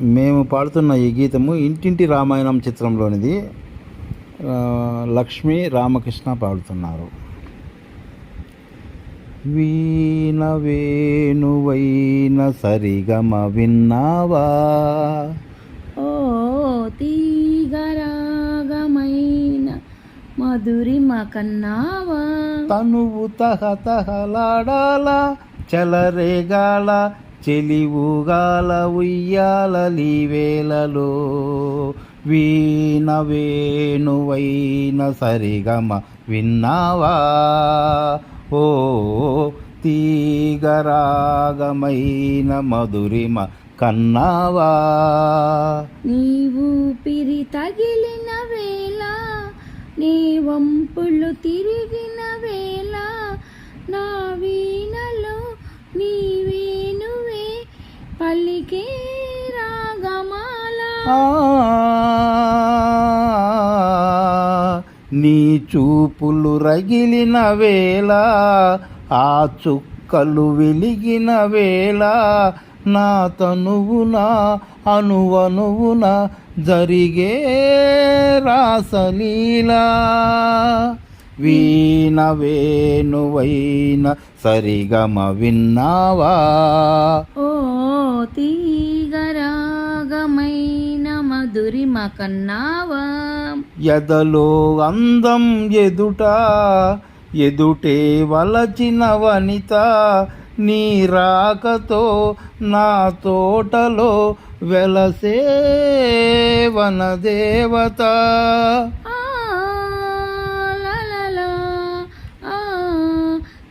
మేము పాడుతున్న ఈ గీతము ఇంటింటి రామాయణం చిత్రంలోనిది. లక్ష్మీ రామకృష్ణ పాడుతున్నారు. వీణ వేణువైన సరిగమ విన్నావా? ఓ తీగరాగమైన మధురిమ కన్నావా? తనువు తహ తహలాడాల చలరేగాల చెలివుగాల ఉయ్యాల లీవేలలో వీణ వేణువైన సరిగమ విన్నావా? ఓ తీగరాగమైన మధురిమ కన్నావా? రాగమాల. ఆ, నీ చూపులు రగిలిన వేళ ఆ చుక్కలు వెలిగిన వేళ నా తనువున అనువనువున జరిగే రాసలీలా. వీణ వేణువైన సరిగమ విన్నావా? ఓ తీగరాగమైన మధురిమ కన్నావా ఎదలో అందం ఎదుట ఎదుటే వలచిన వనిత నీ రాకతో నా తోటలో వెలసే వనదేవత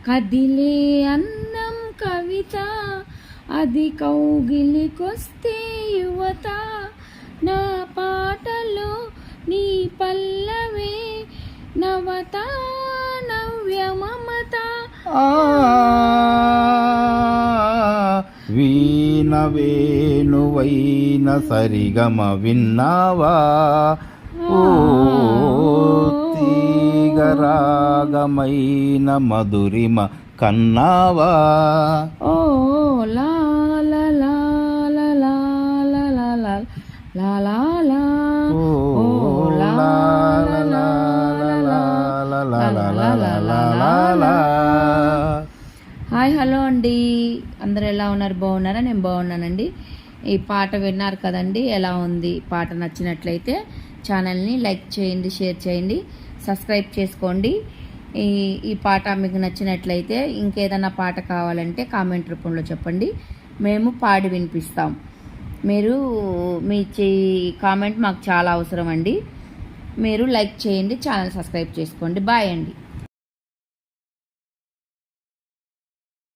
కదిలే అన్నం కవిత అది కౌగిలికొస్తే యువత నా పాటలో నీ పల్లవే నవత నవ్య మమత. ఆ వీణ వేణువైన సరిగమ విన్నావా? ఓ తీగరాగమైన మధురిమ కన్నావా? ఓ లా లా లా ఓ ఓ లా లా లా లా లా లా లా లా లా లా లా లా లా లా లా లా. హాయ్ హలో అండి అందరు ఎలా ఉన్నారు బాగున్నారా నేను బాగున్నానండి ఈ పాట విన్నారు కదండి ఎలా ఉంది పాట నచ్చినట్లయితే ఛానల్ని లైక్ చేయండి షేర్ చేయండి సబ్స్క్రైబ్ చేసుకోండి ఈ ఈ పాట మీకు నచ్చినట్లయితే ఇంకేదైనా పాట కావాలంటే కామెంట్ రూపంలో చెప్పండి మేము పాడి వినిపిస్తాం మీరు మీ చే- కామెంట్ మాకు చాలా అవసరం అండి. మీరు లైక్ చేయండి ఛానల్ సబ్స్క్రైబ్ చేసుకోండి. బాయ్ అండి.